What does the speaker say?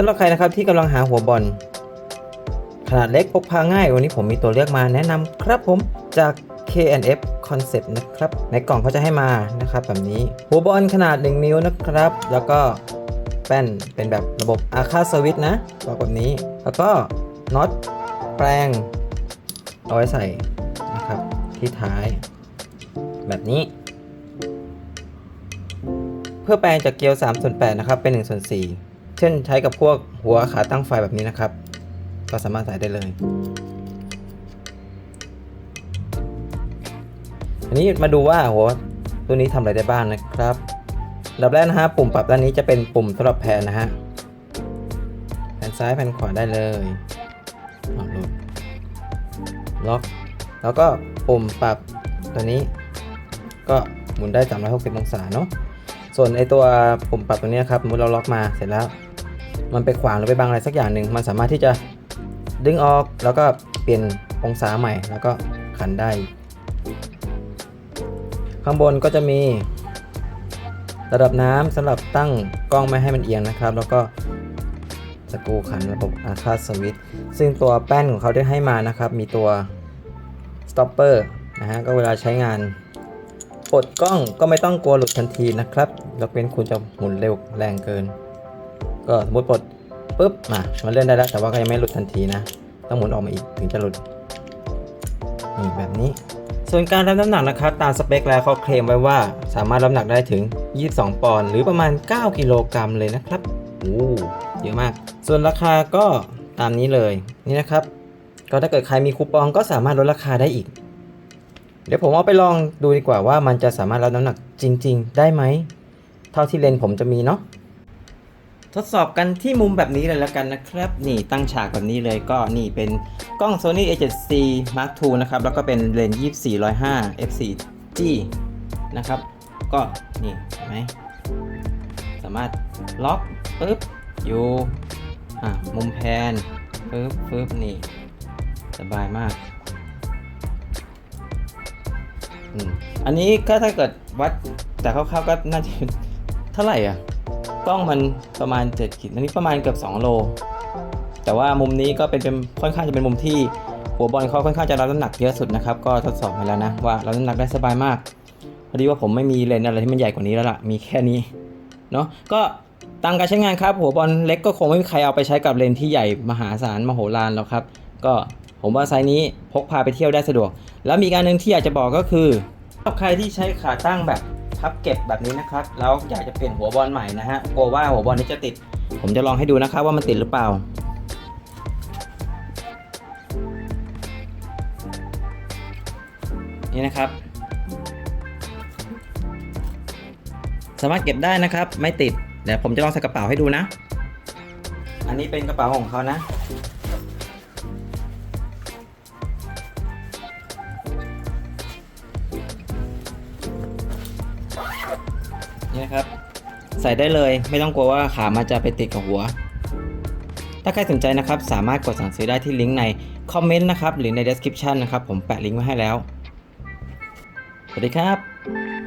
ำหรับใครนะครับที่กำลังหาหัวบอล ขนาดเล็กพกพาง่าย วันนี้ผมมีตัวเลือกมาแนะนำครับผมจาก KNF Concept นะครับ ในกล่องเขาจะให้มานะครับแบบนี้ หัวบอลขนาด 1 นิ้วนะครับ แล้วก็แป้นเป็นแบบระบบอาคาสวิตนะบอกแบบนี้ แล้วก็น็อตแปลงเอาไว้ใส่นะครับ ที่ท้าย แบบนี้ เพื่อแปลงจากเกียร์3ส่วน8นะครับ เป็น1ส่วน4 เช่นใช้กับพวกหัวขาตั้งไฟแบบนี้นะครับ ก็สามารถใส่ได้เลย อันนี้มาดูว่าหัวตัวนี้ทำอะไรได้บ้างนะครับดับแรกนะฮะปุ่มปรับด้านนี้จะเป็นปุ่มสำหรับแผนนะฮะแผ่นซ้ายแผ่นขวาได้เลยเอาหลุดล็อกแล้วก็ปุ่มปรับตัวนี้ ก็หมุนได้ 360 องศาเนาะส่วนไอตัวปุ่มปรับตัวนี้ครับสมมติเราล็อกมาเสร็จแล้ว มันไปขวางหรือไปบังอะไรสักอย่างหนึ่งมันสามารถที่จะดึงออกแล้วก็เปลี่ยนองศาใหม่ แล้วก็ขันได้ ข้างบนก็จะมีระดับน้ำสำหรับตั้งกล้องไม่ให้มันเอียงนะครับ แล้วก็สกรูขันระบบอาคาสวิตซึ่งตัวแป้นของเขาได้ให้มานะครับ มีตัว stopper นะฮะก็เวลาใช้งานปลดกล้องก็ไม่ต้องกลัวหลุดทันทีนะครับยกเว้นคุณจะหมุนเร็วแรงเกิน ก็สมมติปลดปุ๊บมามันเล่นได้แล้ว แต่ว่าก็ยังไม่หลุดทันทีนะ ต้องหมุนออกมาอีกถึงจะหลุดนี่แบบนี้ ส่วนการรับน้ำหนักนะครับตามสเปคแล้วเขาเคลมไว้ว่า สามารถรับน้ำหนักได้ถึง 22 ปอนด์หรือประมาณ 9 กิโลกรัมเลยนะครับโอ้เยอะมาก ส่วนราคาก็ตามนี้เลยนี่นะครับ ก็ถ้าเกิดใครมีคูปองก็สามารถลดราคาได้อีก เดี๋ยวผมเอาไปลองดูดีกว่าว่ามันจะสามารถรับน้ำหนักจริง ๆ ได้ไหมเท่าที่เลนผมจะมีเนาะ ทดสอบกันที่มุมแบบนี้เลยแล้วกันนะครับ นี่ตั้งฉากแบบนี้เลยก็นี่เป็นกล้อง Sony A7C Mark II นะครับ แล้วก็เป็นเลนส์24-105 f4G นะครับ ก็นี่เห็นไหมสามารถล็อกปึ๊บอยู่อะมุมแพนปึ๊บปึ๊บนี่ สบายมากอืมอันนี้ก็ถ้าเกิดวัดแต่คร่าวๆก็น่าจะเท่าไหร่อะ ล้องมันประมาณ7ขีดอันนี้ประมาณเกือบ2โล แต่ว่ามุมนี้ก็เป็นเป็นค่อนข้างจะเป็นมุมที่หัวบอลเขาค่อนข้างจะรับน้ำหนักเยอะสุดนะครับ ก็ทดสอบมาแล้วนะว่ารับน้ำหนักได้สบายมากพอดีว่าผมไม่มีเลนอะไรที่มันใหญ่กว่านี้แล้วล่ะ มีแค่นี้เนาะก็ตามการใช้งานครับ หัวบอลเล็กก็คงไม่มีใครเอาไปใช้กับเลนที่ใหญ่มหาศาลมโหฬารแล้วครับ ก็ผมว่าไซส์นี้พกพาไปเที่ยวได้สะดวก แล้วมีการหนึ่งที่อยากจะบอกก็คือสำหรับใครที่ใช้ขาตั้งแบบ พับเก็บแบบนี้นะครับ แล้วอยากจะเปลี่ยนหัวบอลใหม่นะฮะกลัวว่าหัวบอลนี้จะติด ผมจะลองให้ดูนะครับว่ามันติดหรือเปล่า นี่นะครับ สามารถเก็บได้นะครับ ไม่ติด เดี๋ยวผมจะลองใส่กระเป๋าให้ดูนะ อันนี้เป็นกระเป๋าของเขานะ นะครับ ใส่ได้เลยไม่ต้องกลัวว่าขามันจะไปติดกับหัว ถ้าใครสนใจนะครับ สามารถกดสั่งซื้อได้ที่ลิงก์ในคอมเมนต์นะครับ หรือใน description นะครับ ผมแปะลิงก์ไว้ให้แล้ว สวัสดีครับ